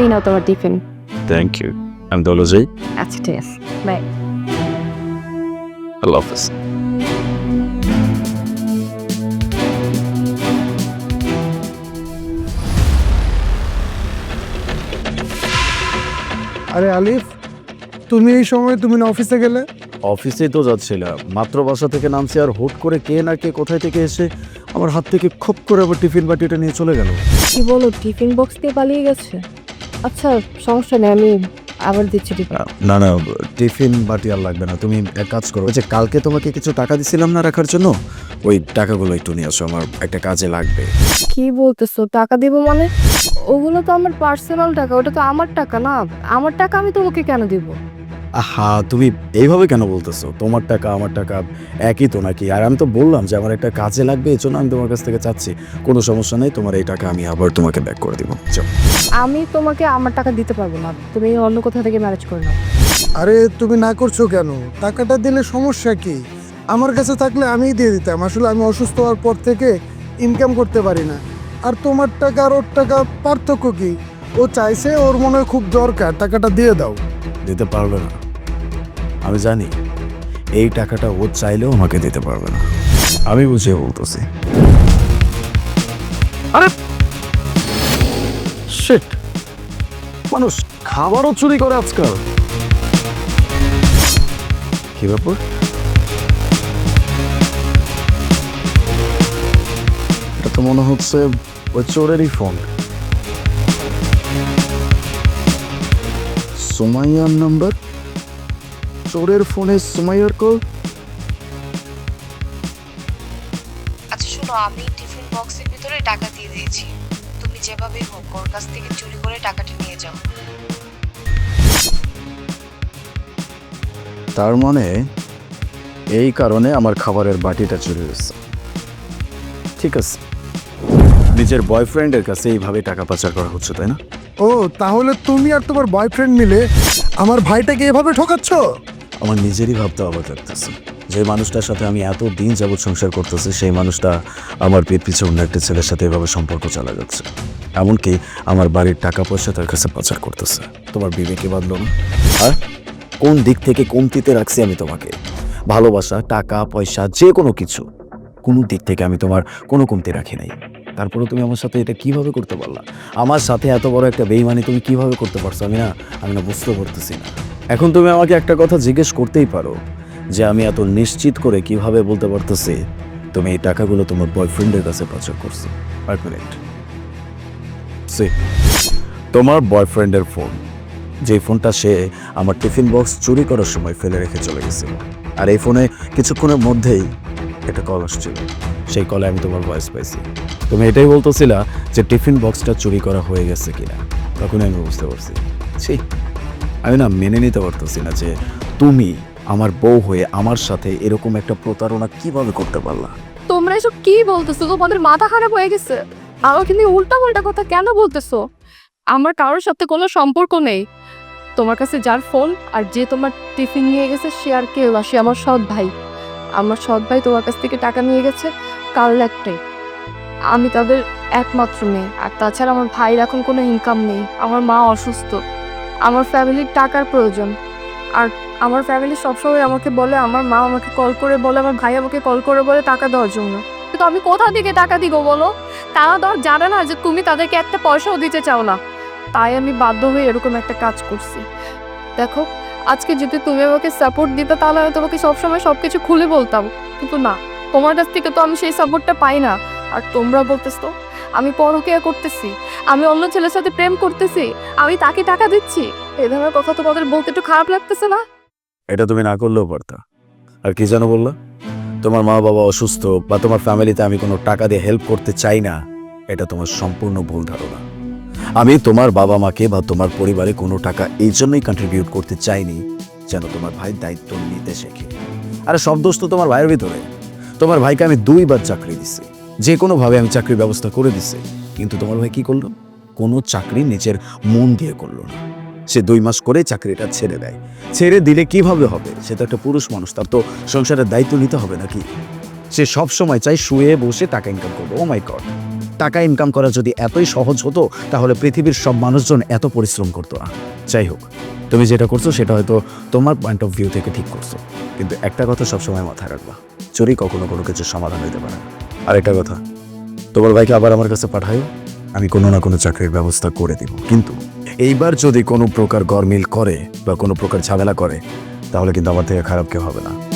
এই নাও তোমার tiffin. Thank you আমি যাই আচ্ছা ঠিক আছে। বাই। আল্লাহ হাফেজ আরে আলিফ তুমি এই সময় তুমি না অফিসে গেলে? অফিসেই তো যাচ্ছিলাম। মাত্র বাসা থেকে নামছি আর হুট করে কে না কে কোথায় থেকে এসে আমার হাত থেকে খপ করে আবার টিফিন বাটিটা নিয়ে চলে গেল। কি বলো টিফিন বক্স দিয়ে পালিয়ে গেছে? আচ্ছা সমস্যা নেই আমি আবার দিচ্ছি টিফিন। না না টিফিন বাটি আর লাগবে না। তুমি এক কাজ করো ওই যে কালকে তোমাকে কিছু টাকা দিছিলাম না রাখার জন্য ওই টাকাগুলো একটু নিয়ে আসো আমার একটা কাজে লাগবে। কি বলতেছো টাকা দিব মানে? ওগুলো তো আমার পার্সোনাল টাকা ওটা তো আমার টাকা না। আমার টাকা আমি তোমাকে কেন দিব? আহা তুমি এইভাবে কেন বলতেছো? তোমার টাকা আমার টাকা একই তো নাকি? আর আমি তো বললাম যে আমার একটা কাজে লাগবে এই জন্য আমি তোমার কাছ থেকে চাচ্ছি। কোনো সমস্যা নেই তোমার এই টাকা আমি আবার তোমাকে ব্যাক করে দিব। আমি তোমাকে আমার টাকা দিতে পারব না। তুমি অন্য কোথা থেকে ম্যানেজ করে নাও। আরে তুমি না করছ কেন? টাকাটা দিলে সমস্যা কি? আমার কাছে থাকলে আমিই দিয়ে দিতাম। আসলে আমি অসুস্থ হওয়ার পর থেকে ইনকাম করতে পারি না। আর তোমার টাকা আর ওর টাকা পার্থক্য কি? ও চাইছে ওর মনে হয় খুব দরকার। টাকাটা দিয়ে দাও। দিতে পারবে না। আমি জানি এই টাকাটা ও চাইলেও আমাকে দিতে পারবে না। আমি বুঝিয়ে বলতেছি। আরে! শিট মানুষ খাবারও চুরি করে আজকাল। কি ব্যাপার? এটা তো মনে হচ্ছে ওই চোরেরই ফোন। সুমাইয়ার নাম্বার? চোরের ফোনে সুমাইয়ার কল আচ্ছা শোনো আমি টিফিন বক্সের ভিতরে টাকা দিয়ে দিয়েছি। তুমি যেভাবেই হোক ওর কাছ থেকে চুরি করে টাকাটা নিয়ে যাও। তার মানে এই কারণে আমার খাবারের বাটিটা চুরি হয়েছে। ঠিক আছে। নিজের বয়ফ্রেন্ডের কাছে এইভাবে টাকা পাচার করা হচ্ছে তাই না? ও তাহলে তুমি আর তোমার বয়ফ্রেন্ড মিলে আমার ভাইটাকে এভাবে ঠকাচ্ছ? আমার নিজেরই ভাবতে অবাক লাগতেছে। যে মানুষটার সাথে আমি এত দিন যাবৎ সংসার করতেছি, সেই মানুষটা আমার পেট পিছে অন্য একটা ছেলের সাথে এভাবে সম্পর্ক চালা যাচ্ছে। এমনকি আমার বাড়ির টাকা পয়সা তার কাছে পাচার করতেছে। তোমার বিবেকে বাঁধলো না আর কোন দিক থেকে কমতিতে রাখছি আমি তোমাকে? ভালোবাসা, টাকা, পয়সা, যে কোনো কিছু, কোনো দিক থেকে আমি তোমার কোনো কমতি রাখি নাই। তারপরে তুমি আমার সাথে এটা কীভাবে করতে পারলা? আমার সাথে এত বড় একটা বেইমানি তুমি কীভাবে করতে পারছ? আমি না আমি না বুঝতে পারতেছি না। এখন তুমি আমাকে একটা কথা জিজ্ঞেস করতেই পারো যে আমি এত নিশ্চিত করে কীভাবে বলতে পারতেছি? তুমি এই টাকাগুলো তোমার বয়ফ্রেন্ডের কাছে পাচার করছ। এক মিনিট সে, তোমার বয়ফ্রেন্ডের ফোন যে ফোনটা সে আমার টিফিন বক্স চুরি করার সময় ফেলে রেখে চলে গেছিল। আর এই ফোনে কিছুক্ষণের মধ্যেই একটা কল আসছিল। সেই কলে আমি তোমার ভয়েস পাইছি। তুমি এটাই বলতেছিলা যে টিফিন বক্সটা চুরি করা হয়ে গেছে কিনা। তখনই আমি বুঝতে পারছি। ছি। আমি না মেনে নিতে পারতেছি না যে তুমি আমার বউ হয়ে আমার সাথে এরকম একটা প্রতারণা কীভাবে করতে পারলা? তোমরা এসব কি বলতেছো? তোমাদের মাথা খারাপ হয়ে গেছে। আমাকে নিয়ে উল্টা পাল্টা কথা কেন বলতেছো? আমার কারোর সাথে কোনো সম্পর্ক নেই। তোমার কাছে যার ফোন আর যে তোমার টিফিন নিয়ে গেছে, সে আর কেউ না, সে আমার সৎ ভাই। আমার সৎ ভাই তোমার কাছ থেকে টাকা নিয়ে গেছে কারণ একটাই আমি তাদের একমাত্র মেয়ে। আর তাছাড়া আমার ভাইয়ের এখন কোনো ইনকাম নেই। আমার মা অসুস্থ। আমার ফ্যামিলির টাকার প্রয়োজন। আর আমার ফ্যামিলি সবসময় আমাকে বলে আমার মা আমাকে কল করে বলে আমার ভাই আমাকে কল করে বলে টাকা দেওয়ার জন্য। কিন্তু আমি কোথা থেকে টাকা দিব বলো? তারা ধর জানে না যে তুমি তাদেরকে একটা পয়সাও দিতে চাও না। তাই আমি বাধ্য হয়ে এরকম একটা কাজ করছি। দেখো আজকে যদি তুমি আমাকে সাপোর্ট দিতে তাহলে আমি তোমাকে সবসময় সব কিছু খুলে বলতাম। কিন্তু না তোমার কাছ থেকে তো আমি সেই সাপোর্টটা পাই না। আর তোমরা বলতেছো আমি পরকিয়া করতেছি। আমি অন্য ছেলের সাথে প্রেম করতেছি, আমি তাকে টাকা দিচ্ছি। এই ধরনের কথা তোমাদের বলতে একটু খারাপ লাগতেছে না? এটা তুমি না করলেও পারতা। আর কি যেন বললা? তোমার মা বাবা অসুস্থ বা তোমার ফ্যামিলিতে আমি কোনো টাকা দিয়ে হেল্প করতে চাই না, এটা তোমার সম্পূর্ণ ভুল ধারণা। আমি তোমার বাবা মাকে বা তোমার পরিবারে কোনো টাকা এই জন্যই কন্ট্রিবিউট করতে চাইনি, যেন তোমার ভাই দায়িত্ব নিতে শেখে। আরে সব দোষ তো তোমার ভাইয়ের ভিতরে। তোমার ভাইকে আমি দুইবার চাকরি দিছি। যে কোনোভাবে আমি চাকরির ব্যবস্থা করে দিছি। কিন্তু তোমার ভাই কি করল? কোনো চাকরি নিজের মন দিয়ে করল না। সে দুই মাস করে চাকরিটা ছেড়ে দেয়। ছেড়ে দিলে কীভাবে হবে? সে তো একটা পুরুষ মানুষ, তার তো সংসারের দায়িত্ব নিতে হবে নাকি? সে সব সময় চাই শুয়ে বসে টাকা ইনকাম করব। ও মাই গড টাকা ইনকাম করা যদি এতই সহজ হতো, তাহলে পৃথিবীর সব মানুষজন এত পরিশ্রম করতো না। যাই হোক, তুমি যেটা করছ সেটা হয়তো তোমার পয়েন্ট অফ ভিউ থেকে ঠিক করছ। কিন্তু একটা কথা সবসময় মাথায় রাখবা, চুরি কখনো কোনো কিছুর সমাধান হইতে পারে আর একটা কথা তোমার ভাইকে আবার আমার কাছে পাঠায় আমি কোনো না কোনো চাকরির ব্যবস্থা করে দিব। কিন্তু এইবার যদি কোনো প্রকার গরমিল করে বা কোনো প্রকার ঝামেলা করে, তাহলে কিন্তু আমার থেকে খারাপ কেউ হবে না।